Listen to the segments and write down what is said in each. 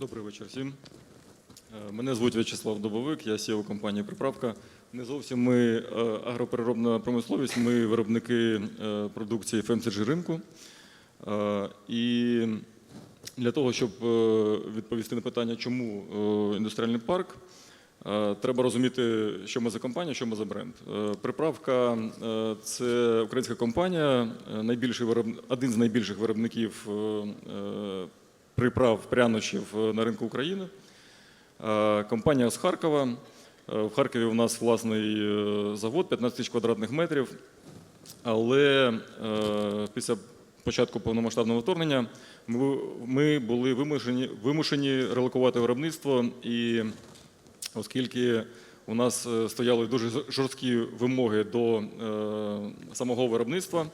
Добрий вечір всім. Е, Мене звуть В'ячеслав Добовик, я CEO компанії Приправка. Не зовсім ми е, агропереробна промисловість, ми виробники е, продукції FMCG ринку. І для того, щоб відповісти на питання, чому індустріальний парк, треба розуміти, що ми за компанія, що ми за бренд. Приправка це українська компанія, один з найбільших виробників приправ прянощів е, на ринку України. Е, Компанія з Харкова. Е, В Харкові у нас власний завод 15 тисяч квадратних метрів. Але після початку повномасштабного вторгнення ми, були вимушені, вимушені релокувати виробництво, і оскільки у нас стояли дуже жорсткі вимоги до самого виробництва,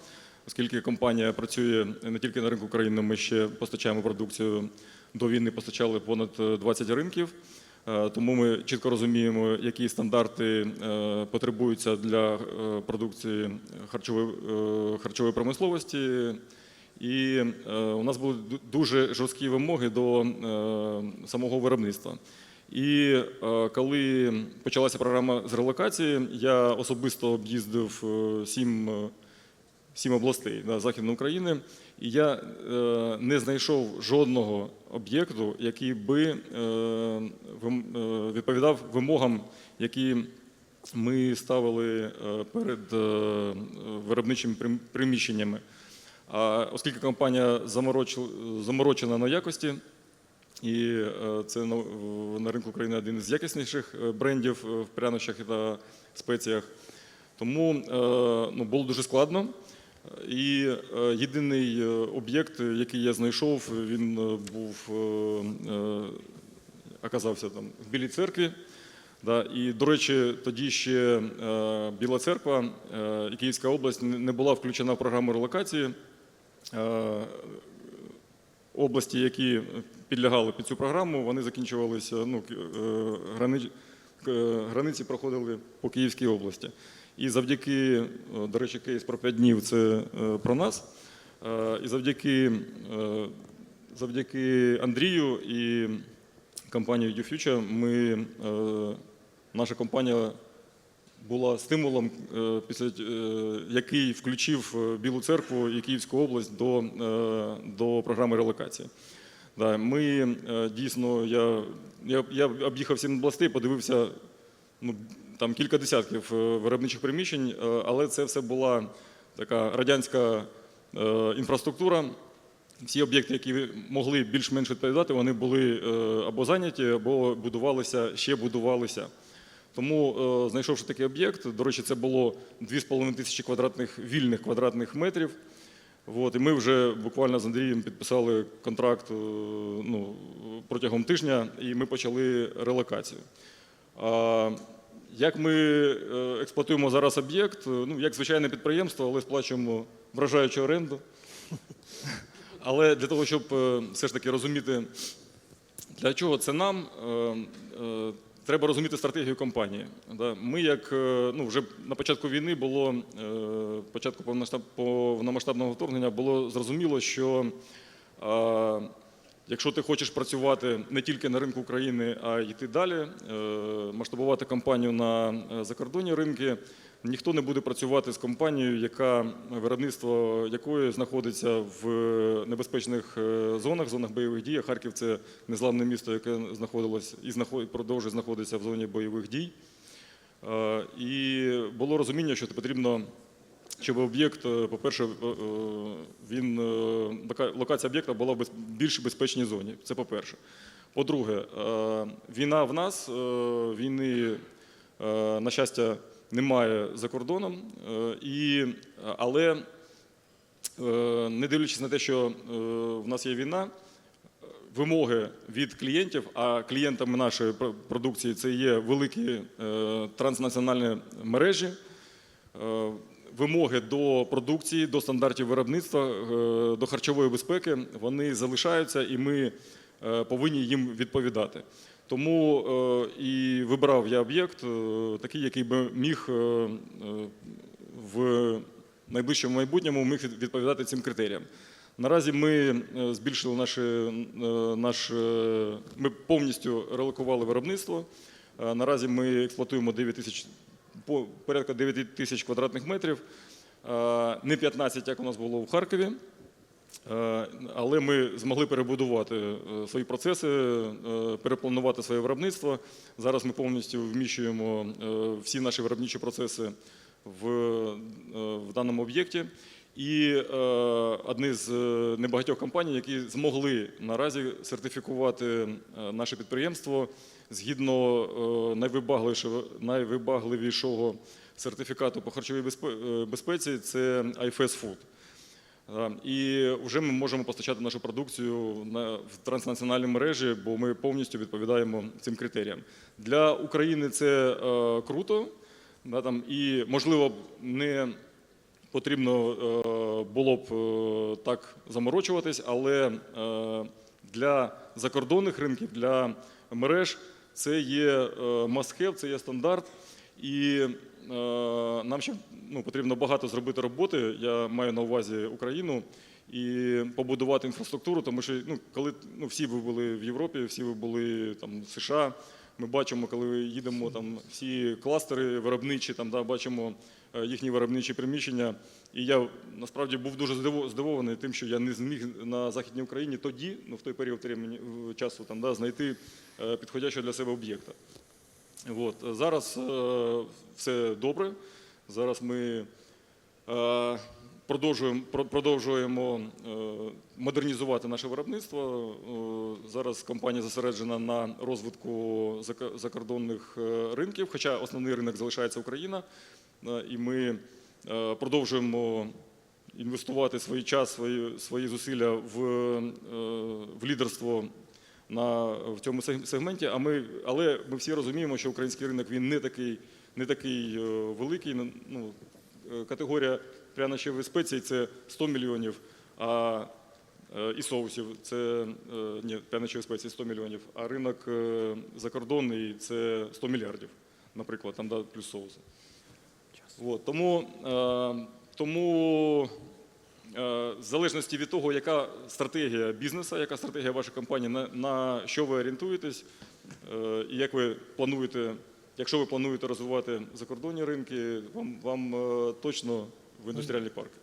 оскільки компанія працює не тільки на ринку України, ми ще постачаємо продукцію до війни, постачали понад е, 20 ринків. Е, Тому ми чітко розуміємо, які стандарти е, потребуються для е, продукції харчової, е, харчової промисловості. І е, у нас були дуже жорсткі вимоги до е, самого виробництва. І е, коли почалася програма з релокації, я особисто об'їздив е, сім, е, сім областей да, Західної України, і я е, не знайшов жодного об'єкту, який би е, е, відповідав вимогам, які ми ставили е, перед е, виробничими прим- приміщеннями. А оскільки компанія заморочена на якості, і це на, на ринку України один із якісніших брендів в прянощах та спеціях. Тому ну, було дуже складно. І е, єдиний е, об'єкт, який я знайшов, він е, був е, е, оказався там в Білій церкві. Да, і, до речі, тоді ще е, Біла церква е, і Київська область не була включена в програму релокації. Е, області, які підлягали під цю програму, вони закінчувалися, ну, к- е, грани, к- границі проходили по Київській області. І завдяки, е, до речі, кейс про 5 днів це е, про нас. Е, І завдяки, е, завдяки Андрію і компанії YouFuture ми, е, наша компанія була стимулом, е, після е, який включив е, Білу церкву і Київську область до, е, до програми релокації. Да, ми е, дійсно, я, я, я об'їхав сім областей, подивився ну, там кілька десятків е, виробничих приміщень, е, але це все була така радянська інфраструктура. Всі об'єкти, які могли більш-менш відповідати, вони були або зайняті, або будувалися, ще будувалися. Тому, знайшовши такий об'єкт, до речі, це було 2,5 тисячі квадратних вільних квадратних метрів. От, і ми вже буквально з Андрієм підписали контракт е, ну, протягом тижня, і ми почали релокацію. А, як ми е, експлуатуємо зараз об'єкт? Е, Ну, як звичайне підприємство, але сплачуємо вражаючу оренду. Але для того, щоб все ж таки розуміти, для чого це нам, треба розуміти стратегію компанії. Ми, як е, ну, вже на початку війни було е, початку повномасштаб- повномасштабного вторгнення, було зрозуміло, що е, якщо ти хочеш працювати не тільки на ринку України, а йти далі, е, масштабувати компанію на е, закордонні ринки, ніхто не буде працювати з компанією, яка виробництво якої знаходиться в небезпечних е, зонах, зонах бойових дій. Харків це незламне місто, яке знаходилось і знаход- продовжує знаходитися в зоні бойових дій. І було розуміння, що потрібно, щоб об'єкт, е, по-перше, е, е, він локація об'єкта була в більш безпечній зоні. Це по-перше. По-друге, війна в нас, війни, на щастя, немає за кордоном, і, але не дивлячись на те, що в нас є війна, вимоги від клієнтів, а клієнтами нашої продукції це є великі транснаціональні мережі. Вимоги до продукції, до стандартів виробництва, е, до харчової безпеки вони залишаються, і ми е, повинні їм відповідати. Тому е, і вибрав я об'єкт, такий, який би міг в найближчому майбутньому міг відповідати цим критеріям. Наразі ми збільшили наші, е, наш, ми повністю релокували виробництво. Наразі ми експлуатуємо 9 тисяч, порядка 9 тисяч квадратних метрів, Е, не 15, як у нас було в Харкові. Е, Але ми змогли перебудувати е, свої процеси, перепланувати своє виробництво. Зараз ми повністю вміщуємо всі наші виробничі процеси в, в даному об'єкті. І е, одні з е, небагатьох компаній, які змогли наразі сертифікувати е, наше підприємство згідно е, найвибагливішого, найвибагливішого сертифікату по харчовій е, безпеці, це IFS Food. І вже ми можемо постачати нашу продукцію в транснаціональній мережі, бо ми повністю відповідаємо цим критеріям. Для України це круто, там, і можливо не потрібно е, було б е, так заморочуватись, але е, для закордонних ринків, для мереж це є е, це є стандарт. І нам ще ну, потрібно багато зробити роботи. Я маю на увазі Україну і побудувати інфраструктуру, тому що ну, коли ну, всі ви були в Європі, всі ви були там в США. Ми бачимо, коли їдемо там всі кластери виробничі, там да, бачимо е, їхні виробничі приміщення. І я насправді був дуже здивований тим, що я не зміг на західній Україні тоді, ну в той період часу, там да, знайти е, підходящого для себе об'єкта. От. Зараз е, все добре. Зараз ми е, продовжуємо, продовжуємо е, модернізувати наше виробництво. Е, Зараз компанія зосереджена на розвитку закордонних е, ринків, хоча основний ринок залишається Україна. І ми продовжуємо інвестувати свій час, свої, свої зусилля в, в лідерство на, в цьому сег- сегменті. А ми, але ми всі розуміємо, що український ринок він не такий, не такий великий. Ну, категорія прянощів і спецій це 100 мільйонів, а е, і соусів це е, ні, прянощів і спецій 100 мільйонів, а ринок е, закордонний це 100 мільярдів, наприклад, там да, плюс соуси. От, тому, тому в залежності від того, яка стратегія бізнесу, яка стратегія вашої компанії, на, на що ви орієнтуєтесь, і як ви плануєте, якщо ви плануєте розвивати закордонні ринки, вам, вам точно в індустріальні парки.